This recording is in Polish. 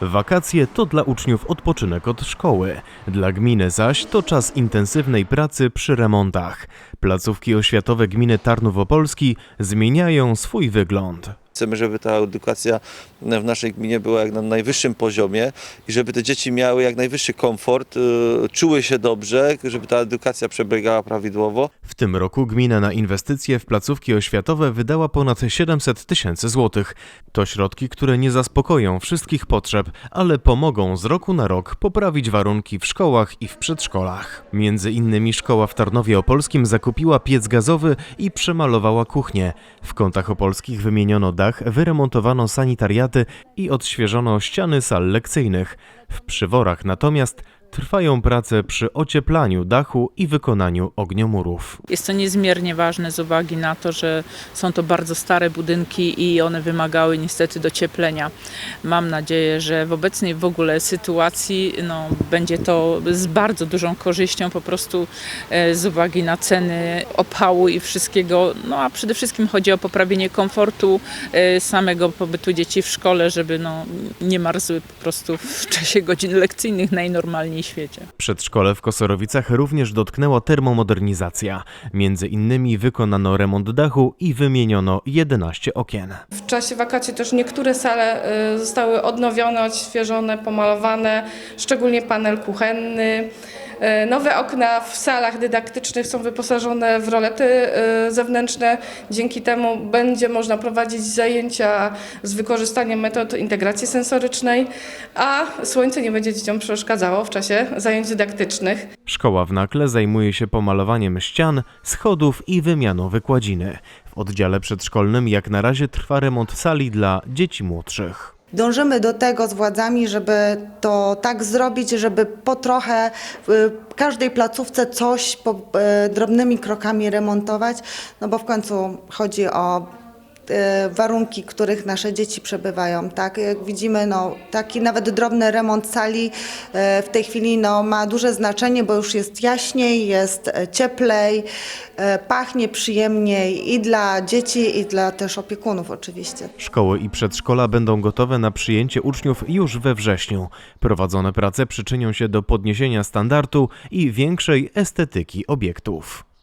Wakacje to dla uczniów odpoczynek od szkoły, dla gminy zaś to czas intensywnej pracy przy remontach. Placówki oświatowe gminy Tarnów Opolski zmieniają swój wygląd. Chcemy, żeby ta edukacja w naszej gminie była jak na najwyższym poziomie i żeby te dzieci miały jak najwyższy komfort, y, czuły się dobrze, żeby ta edukacja przebiegała prawidłowo. W tym roku gmina na inwestycje w placówki oświatowe wydała ponad 700 tysięcy złotych. To środki, które nie zaspokoją wszystkich potrzeb, ale pomogą z roku na rok poprawić warunki w szkołach i w przedszkolach. Między innymi szkoła w Tarnowie Opolskim zakupiła piec gazowy i przemalowała kuchnię. W kątach opolskich wymieniono dach, wyremontowano sanitariaty i odświeżono ściany sal lekcyjnych. W przyworach natomiast trwają prace przy ocieplaniu dachu i wykonaniu ogniomurów. Jest to niezmiernie ważne z uwagi na to, że są to bardzo stare budynki i one wymagały niestety docieplenia. Mam nadzieję, że w obecnej w ogóle sytuacji no, będzie to z bardzo dużą korzyścią po prostu e, z uwagi na ceny opału i wszystkiego. No a przede wszystkim chodzi o poprawienie komfortu e, samego pobytu dzieci w szkole, żeby no, nie marzły po prostu w czasie godzin lekcyjnych najnormalniej świecie. Przedszkole w Kosorowicach również dotknęła termomodernizacja. Między innymi wykonano remont dachu i wymieniono 11 okien. W czasie wakacji też niektóre sale y, zostały odnowione, odświeżone, pomalowane, szczególnie panel kuchenny. Y, Nowe okna w salach dydaktycznych są wyposażone w rolety y, zewnętrzne. Dzięki temu będzie można prowadzić zajęcia z wykorzystaniem metod integracji sensorycznej, a słońce nie będzie dzieciom przeszkadzało w czasie zajęć dydaktycznych. Szkoła w Nakle zajmuje się pomalowaniem ścian, schodów i wymianą wykładziny. W oddziale przedszkolnym jak na razie trwa remont sali dla dzieci młodszych. Dążymy do tego z władzami, żeby to tak zrobić, żeby po trochę w każdej placówce coś po, e, drobnymi krokami remontować, no bo w końcu chodzi o warunki, w których nasze dzieci przebywają. Tak, jak widzimy, no, taki nawet drobny remont sali e, w tej chwili no, ma duże znaczenie, bo już jest jaśniej, jest e, cieplej, e, pachnie przyjemniej i dla dzieci, i dla też opiekunów oczywiście. Szkoły i przedszkola będą gotowe na przyjęcie uczniów już we wrześniu. Prowadzone prace przyczynią się do podniesienia standardu i większej estetyki obiektów.